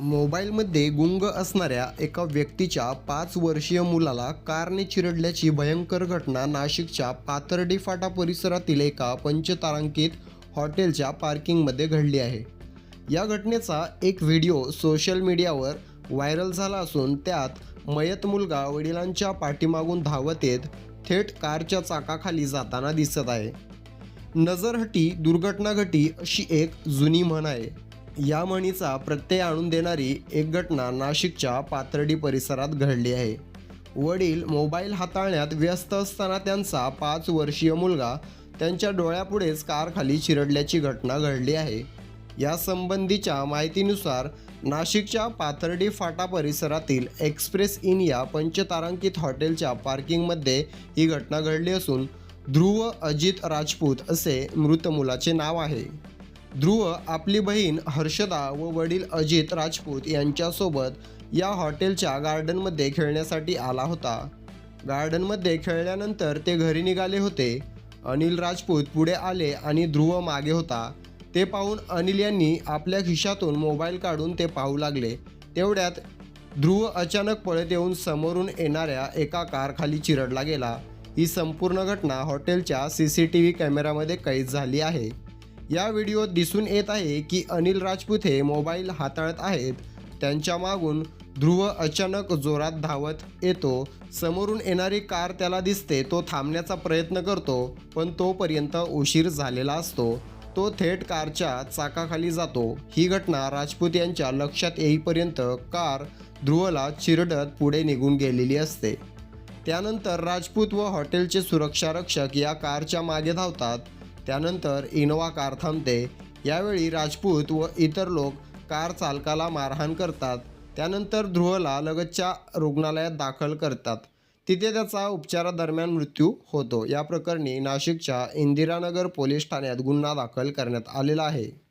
मोबाईलमध्ये गुंग असणाऱ्या एका व्यक्तीच्या पाच वर्षीय मुलाला कारने चिरडल्याची भयंकर घटना नाशिकच्या पाथर्डी फाटा परिसरातील एका पंचतारांकित हॉटेलच्या पार्किंगमध्ये घडली आहे. या घटनेचा एक व्हिडिओ सोशल मीडियावर व्हायरल झाला असून त्यात मयत मुलगा वडिलांच्या पाठीमागून धावत येत थेट कारच्या चाकाखाली जाताना दिसत आहे. नजरहटी दुर्घटना घटी अशी एक जुनी म्हण आहे. या म्हणीचा प्रत्यय आणून देणारी एक घटना नाशिकच्या पाथर्डी परिसरात घडली आहे. वडील मोबाईल हाताळण्यात व्यस्त असताना त्यांचा पाच वर्षीय मुलगा त्यांच्या डोळ्यापुढेच कारखाली चिरडल्याची घटना घडली आहे. या संबंधीच्या माहितीनुसार नाशिकच्या पाथर्डी फाटा परिसरातील एक्सप्रेस इन या पंचतारांकित हॉटेलच्या पार्किंगमध्ये ही घटना घडली असून ध्रुव अजित राजपूत असे मृत मुलाचे नाव आहे. ध्रुव आपली बहीण हर्षदा व वडील अजित राजपूत यांच्यासोबत या हॉटेलच्या गार्डनमध्ये खेळण्यासाठी आला होता. गार्डनमध्ये खेळल्यानंतर ते घरी निघाले होते. अनिल राजपूत पुढे आले आणि ध्रुव मागे होता. ते पाहून अनिल यांनी आपल्या खिशातून मोबाईल काढून ते पाहू लागले. तेवढ्यात ध्रुव अचानक पळत येऊन समोरून येणाऱ्या एका कारखाली चिरडला गेला. ही संपूर्ण घटना हॉटेलच्या सी सी टी व्ही कॅमेऱ्यामध्ये कैद झाली आहे. या व्हिडिओत दिसून येत आहे की अनिल राजपूत हे मोबाईल हाताळत आहेत. त्यांच्या मागून ध्रुव अचानक जोरात धावत येतो. समोरून येणारी कार त्याला दिसते तो थांबण्याचा प्रयत्न करतो पण तोपर्यंत उशीर झालेला असतो. तो थेट कारच्या चाकाखाली जातो. ही घटना राजपूत यांच्या लक्षात येईपर्यंत कार ध्रुवला चिरडत पुढे निघून गेलेली असते. त्यानंतर राजपूत व हॉटेलचे सुरक्षारक्षक या कारच्या मागे धावतात. त्यानंतर इनोवा कार थांबते. यावेळी राजपूत व इतर लोक कार चालकाला मारहाण करतात. त्यानंतर ध्रुवला लगतच्या रुग्णालयात दाखल करतात. तिथे त्याचा उपचारादरम्यान मृत्यू होतो. या प्रकरणी नाशिकच्या इंदिरानगर पोलीस ठाण्यात गुन्हा दाखल करण्यात आलेला आहे.